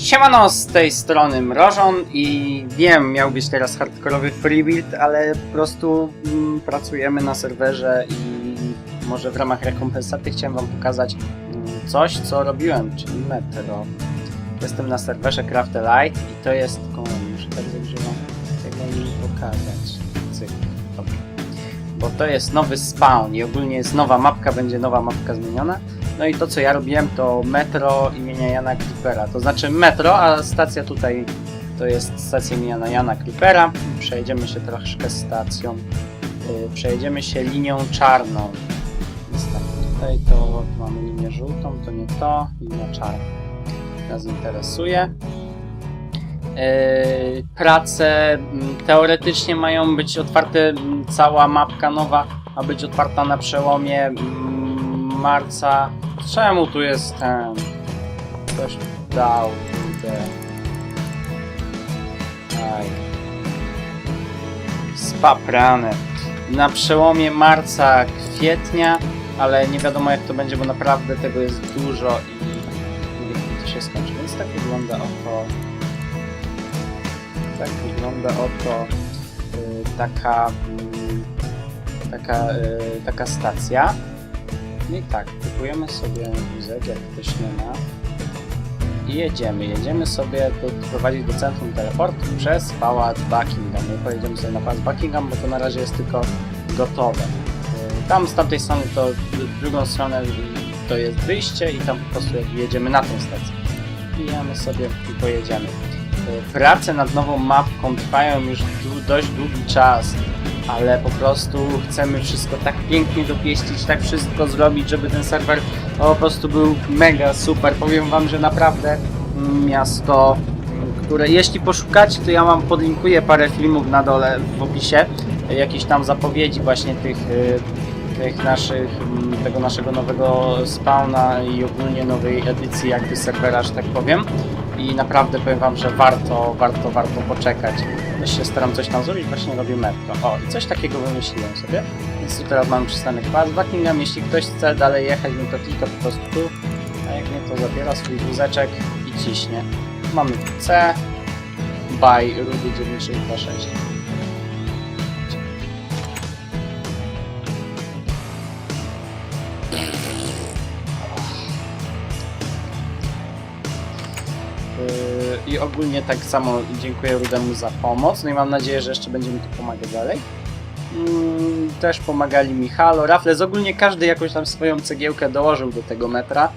Siemano, z tej strony Mrożon i wiem, miał być teraz hardkorowy free build, ale po prostu mm, pracujemy na serwerze i może w ramach rekompensaty chciałem wam pokazać mm, coś, co robiłem, czyli Metro. Jestem na serwerze Craft Light i to jest... O, muszę tak zagrzewać, tego mi pokazać. Cyk, dobra. Bo to jest nowy spawn i ogólnie jest nowa mapka, będzie nowa mapka zmieniona. No i to co ja robiłem to metro imienia Jana Clippera. To znaczy metro, a stacja tutaj to jest stacja imienia Jana Clippera. Przejedziemy się troszkę stacją. Yy, przejedziemy się linią czarną. Tutaj to mamy linię żółtą, to nie to, linia czarna. Nas interesuje. Yy, prace mm, teoretycznie mają być otwarte, mm, cała mapka nowa ma być otwarta na przełomie mm, marca. Czemu tu jest ten? Ktoś dał, kurde. Aj. Spaprane. Na przełomie marca, kwietnia, ale nie wiadomo jak to będzie, bo naprawdę tego jest dużo i nie wiem to się skończy. Więc tak wygląda oto. Tak wygląda oto y, taka, y, taka, y, taka stacja. I tak, kupujemy sobie wózek, jak ktoś nie ma. I jedziemy. Jedziemy sobie do, prowadzić do centrum teleportu przez pałac Buckingham. My pojedziemy sobie na pałac Buckingham, bo to na razie jest tylko gotowe. Tam z tamtej strony to w drugą stronę to jest wyjście i tam po prostu jedziemy na tą stację. Wbijamy sobie i pojedziemy. Yy, Prace nad nową mapką trwają już dość długi czas ale po prostu chcemy wszystko tak pięknie dopieścić, tak wszystko zrobić, żeby ten serwer po prostu był mega super. Powiem wam, że naprawdę mm, miasto, mm, które jeśli poszukacie, to ja wam podlinkuję parę filmów na dole w opisie, jakieś tam zapowiedzi właśnie tych, y, tych naszych, mm, tego naszego nowego spawna i ogólnie nowej edycji jakby serwera, że tak powiem. I naprawdę powiem wam, że warto, warto, warto poczekać. Też się staram coś tam zrobić, właśnie robię metro. O, i coś takiego wymyśliłem sobie. Więc tu teraz mamy przystanek pas Buckingham. Jeśli ktoś chce dalej jechać, no to klika po prostu tu. A jak nie, to zabiera swój wózeczek i ciśnie. Mamy C. By Rudy 9626. I ogólnie tak samo dziękuję Rudemu za pomoc. No i mam nadzieję, że jeszcze będzie mi tu pomagać dalej. Mm, Też pomagali mi Halo, Raffles. Ogólnie każdy jakąś tam swoją cegiełkę dołożył do tego metra.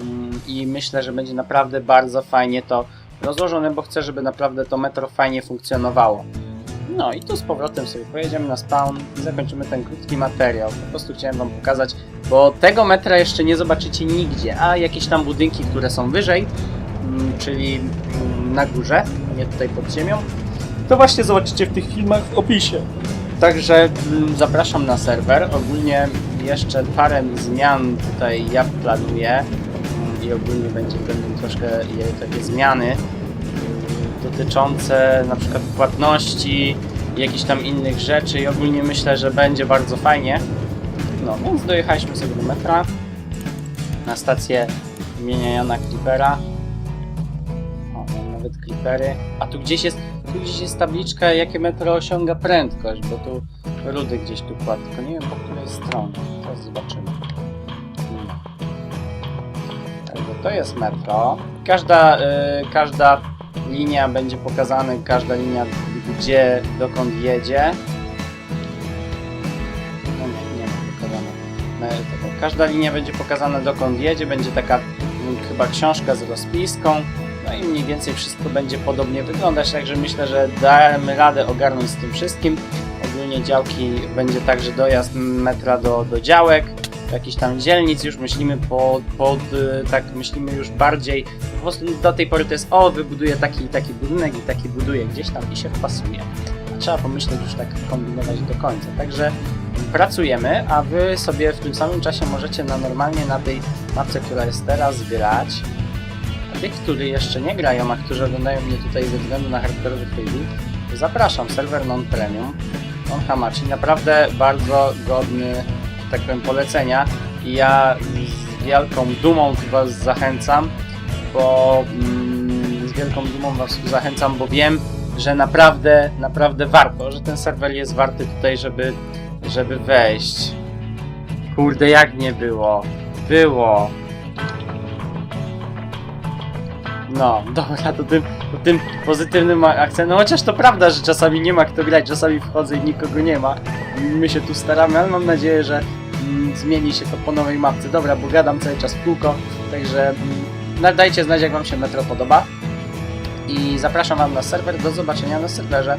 Mm, I myślę, że będzie naprawdę bardzo fajnie to rozłożone, bo chcę, żeby naprawdę to metro fajnie funkcjonowało. No i tu z powrotem sobie pojedziemy na spawn i zakończymy ten krótki materiał. Po prostu chciałem wam pokazać, bo tego metra jeszcze nie zobaczycie nigdzie, a jakieś tam budynki, które są wyżej, czyli mm, na górze, nie tutaj pod ziemią, to właśnie zobaczycie w tych filmach w opisie. Także mm, zapraszam na serwer. Ogólnie jeszcze parę zmian tutaj ja planuję mm, i ogólnie będzie, będą troszkę takie zmiany mm, dotyczące na przykład płatności jakichś tam innych rzeczy i ogólnie myślę, że będzie bardzo fajnie. No, więc dojechaliśmy sobie do metra na stację imienia Jana Clippera. Nawet Clippery. A tu gdzieś jest, tu gdzieś jest tabliczka, jakie metro osiąga prędkość, bo tu Rudy gdzieś tu kładł, tylko nie wiem po której stronie. Teraz zobaczymy. No. Także to jest metro. Każda, y, każda linia będzie pokazana, każda linia gdzie, dokąd jedzie. No nie, nie ma. Każda linia będzie pokazana dokąd jedzie, będzie taka mm, chyba książka z rozpiską. No i mniej więcej wszystko będzie podobnie wyglądać, także myślę, że damy radę ogarnąć z tym wszystkim. Ogólnie działki będzie także dojazd metra do, do działek, jakichś tam dzielnic, już myślimy pod, pod, y, tak myślimy już bardziej, po prostu do tej pory to jest o, wybuduję taki taki budynek i taki buduję gdzieś tam i się wpasuje. Trzeba pomyśleć już tak kombinować do końca, także pracujemy, a wy sobie w tym samym czasie możecie na normalnie na tej mapce, która jest teraz grać, tych, którzy jeszcze nie grają, a którzy oglądają mnie tutaj ze względu na filmik, to zapraszam, serwer non-premium, non-hamachi, naprawdę bardzo godny, tak powiem, polecenia i ja z wielką dumą was zachęcam, bo mm, wielką dumą was zachęcam, bo wiem, że naprawdę, naprawdę warto, że ten serwer jest warty tutaj, żeby, żeby wejść. Kurde, jak nie było? Było. No, dobra, to tym, to tym pozytywnym akcentem, no chociaż to prawda, że czasami nie ma kto grać, czasami wchodzę i nikogo nie ma. My się tu staramy, ale mam nadzieję, że mm, zmieni się to po nowej mapce. Dobra, bo gadam cały czas w kółko, także mm, dajcie znać jak wam się metro podoba. I zapraszam wam na serwer, do zobaczenia na serwerze.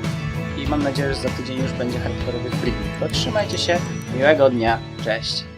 I mam nadzieję, że za tydzień już będzie hardkorowy freebie. To trzymajcie się, miłego dnia, cześć.